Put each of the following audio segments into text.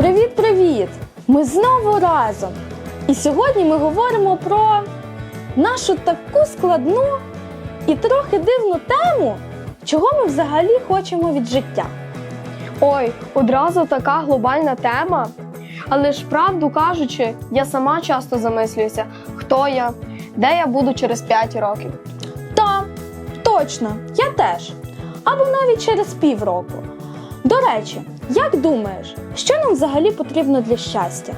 Привіт! Ми знову разом. І сьогодні ми говоримо про нашу таку складну і трохи дивну тему, чого ми взагалі хочемо від життя. Ой, одразу така глобальна тема. Але ж правду кажучи, я сама часто замислююся, хто я, де я буду через 5 років. Та, точно, я теж. Або навіть через півроку. До речі, як думаєш, що нам взагалі потрібно для щастя?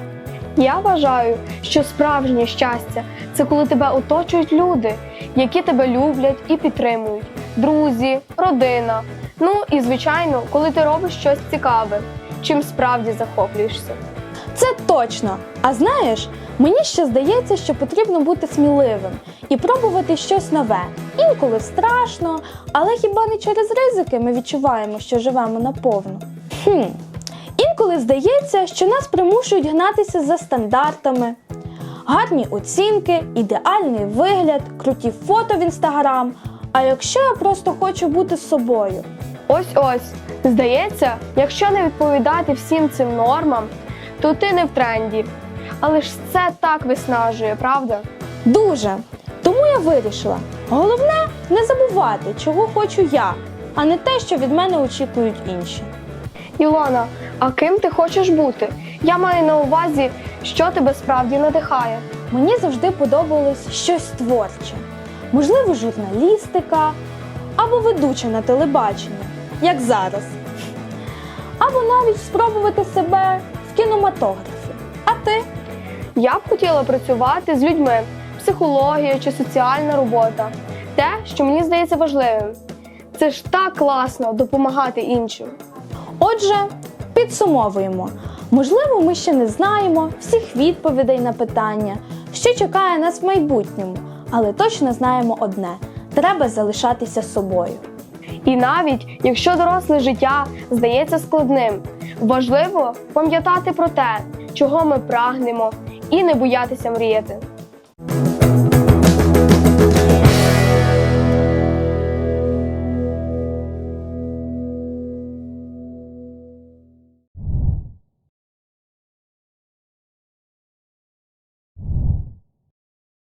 Я вважаю, що справжнє щастя це коли тебе оточують люди, які тебе люблять і підтримують, друзі, родина. Ну і звичайно, коли ти робиш щось цікаве, чим справді захоплюєшся. Це точно. А знаєш, мені ще здається, що потрібно бути сміливим і пробувати щось нове. Інколи страшно, але хіба не через ризики ми відчуваємо, що живемо наповну? Хм. Інколи здається, що нас примушують гнатися за стандартами. Гарні оцінки, ідеальний вигляд, круті фото в інстаграм. А якщо я просто хочу бути собою? Ось ось. Здається, якщо не відповідати всім цим нормам, то ти не в тренді. Але ж це так виснажує, правда? Дуже. Тому я вирішила: головне не забувати, чого хочу я, а не те, що від мене очікують інші. Ілона, а ким ти хочеш бути? Я маю на увазі, що тебе справді надихає. Мені завжди подобалось щось творче, можливо, журналістика або ведуча на телебаченні, як зараз. Або навіть спробувати себе в кінематографі. А ти? Я б хотіла працювати з людьми, психологія чи соціальна робота. Те, що мені здається важливим. Це ж так класно допомагати іншим. Отже, підсумовуємо. Можливо, ми ще не знаємо всіх відповідей на питання, що чекає нас в майбутньому, але точно знаємо одне: треба залишатися собою. І навіть якщо доросле життя здається складним, важливо пам'ятати про те, чого ми прагнемо, і не боятися мріяти.